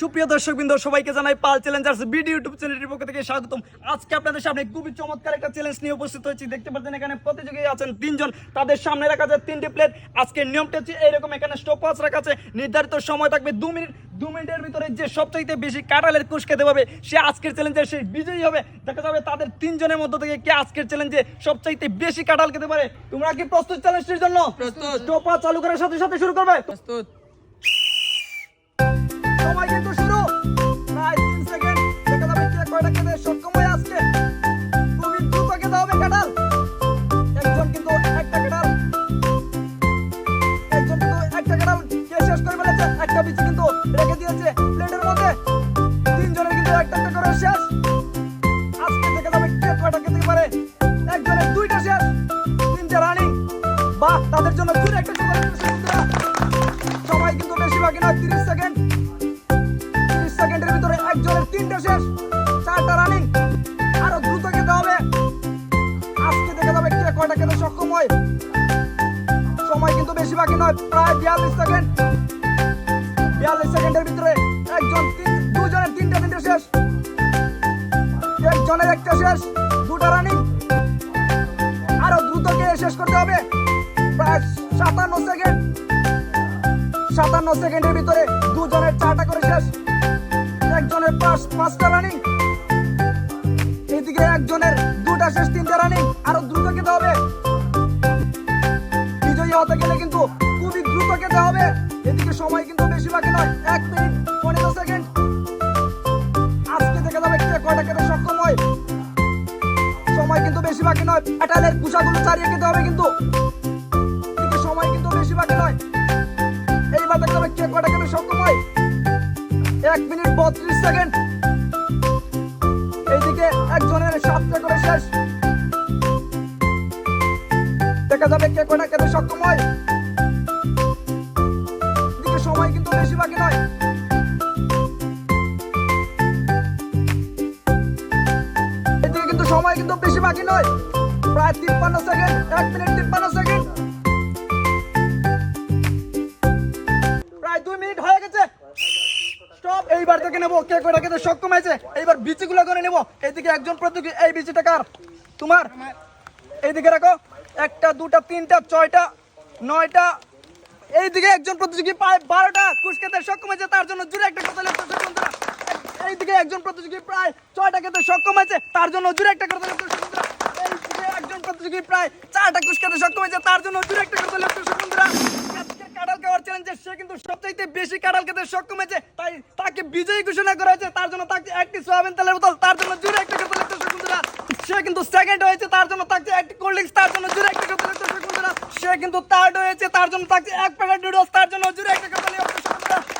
সুপ্রিয় দর্শকবৃন্দ সবাইকে জানাই পাল চ্যালেঞ্জার্স ভিডিও ইউটিউব চ্যানেলের পক্ষ থেকে স্বাগতম। আজকে আপনাদের সামনে খুবই চমৎকার একটা চ্যালেঞ্জ নিয়ে উপস্থিত হয়েছি। দেখতে পাচ্ছেন এখানে প্রতিযোগী আছেন তিনজন। তাদের সামনে রাখা আছে তিনটি প্লেট আজকে নিয়মটা হচ্ছে এইরকম এখানে স্টপাস রাখা আছে। নির্ধারিত সময় থাকবে দু মিনিট। দু মিনিটের ভিতরে যে সবচাইতে বেশি কাঁঠালের কুশ খেতে পাবে সে আজকের চ্যালেঞ্জের সেই বিজয়ী হবে। দেখা যাবে তাদের তিনজনের মধ্য থেকে কে আজকের চ্যালেঞ্জে সবচাইতে বেশি কাঁঠাল খেতে পারে। তোমরা কি প্রস্তুত চ্যালেঞ্জটির জন্য? প্রস্তুত। স্টপা চালু করার সাথে সাথে শুরু করবে। প্রস্তুত। সময় কিন্তু শুরু। প্রায় হয় আজকে খুবই হবে কাঁঠাল একজন কিন্তু একটা কাঁঠাল একজন কিন্তু একটা কাঁঠাল শেষ করে একটা বিচি কিন্তু একটা শেষ। আজকে দেখা যাবে কে কয়টা খেতে পারে। একজনের দুইটা শেষ। তিনটা রানিং। বাহ, তাদের জন্য জোরে একটা। সময় কিন্তু বেশি বাকি নয়, তিরিশ সেকেন্ড। সেকেন্ডের ভিতরে একজনের তিনটা শেষ, চারটা রানিং আরও দ্রুত খেতে হবে। আজকে দেখা যাবে কে কয়টা খেতে সক্ষম হয়। সময় কিন্তু বেশি বাকি নয়, প্রায় বিয়াল্লিশ সেকেন্ড বিয়াল্লিশ সেকেন্ডের ভিতরে একজন তিন, দুজনের তিনটা তিনটা শেষ। একজনের একটা শেষ, দুটা রানিং আরও দ্রুত কে শেষ করতে হবে, প্রায় সাতান্ন সেকেন্ড সাতান্ন সেকেন্ডের ভিতরে দুজনের চারটা করে শেষ। একজনের পাঁচ, পাঁচটা রানিং এদিকে একজনের দুটা শেষ, তিনটা রানিং আরও দ্রুত খেতে হবে। বিজয়ী হতে গেলে কিন্তু খুবই দ্রুত খেতে হবে। এদিকে সময় কিন্তু বেশি বাকি নয়, এক মিনিট পনেরো সেকেন্ড। আজকে দেখা যাবে কে কয়টা খেতে সক্ষম হয়। সময় কিন্তু বেশি বাকি নয় প্যাটালের কুশাগুলো চালিয়ে খেতে হবে কিন্তু। সময় কিন্তু বেশি বাকি নয়। এইবার দেখতে হবে কে কয়টা খেতে সক্ষম হয়। এক মিনিট বত্রিশ সেকেন্ড। এইদিকে একজনের সাতটা করে শেষ। দেখা যাবে কে কয়টা খেতে সক্ষম হয়। সময় কিন্তু বেশি বাকি নয় কিন্তু সময় কিন্তু বেশি বাকি নয়। প্রায় তিপ্পান্ন সেকেন্ড, এক মিনিট তিপ্পান্ন সেকেন্ড। এইবার নেব? কে কয়টা খেতে সক্ষম হয়েছে এইবার বিচিগুলো করে নেব। এইদিকে একজন প্রতিযোগী এই বিচিটা কার? তোমার? এইদিকে রাখো। একটা, দুটা, তিনটা, ছয়টা, নয়টা। এইদিকে একজন প্রতিযোগী পায় বারোটা কুশ খেতে সক্ষম হয়েছে তার জন্য জুড়ে একটা কথা লিখতে বন্ধুরা। এইদিকে একজন প্রতিযোগী প্রায় ছয়টা খেতে সক্ষম হয়েছে তার জন্য জুড়ে একটা কথা লিখতে বন্ধুরা। একজন প্রতিযোগী প্রায় চারটা কুশ খেতে সক্ষম হয়েছে তার জন্য জুড়ে একটা কথা লিখতে বন্ধুরা আজকে কাঁঠাল খাওয়ার চ্যালেঞ্জে সে কিন্তু সবচাইতে বেশি কাঁঠাল খেতে সক্ষম হয়েছে, তাই তাকে বিজয়ী ঘোষণা করা হয়েছে, তার জন্য তাকে একটি সোয়াবিন তেলের বোতল, তার জন্য জুড়ে একটা হবে বন্ধুরা সে কিন্তু সেকেন্ড হয়েছে, তার জন্য তাকে একটি কোল্ড ড্রিঙ্কস তার জন্য জুড়ে একটা হবে বন্ধুরা সে কিন্তু থার্ড হয়েছে, তার জন্য তাকে এক প্যাকেট নুডলস তার জন্য জুড়ে একটা বন্ধুরা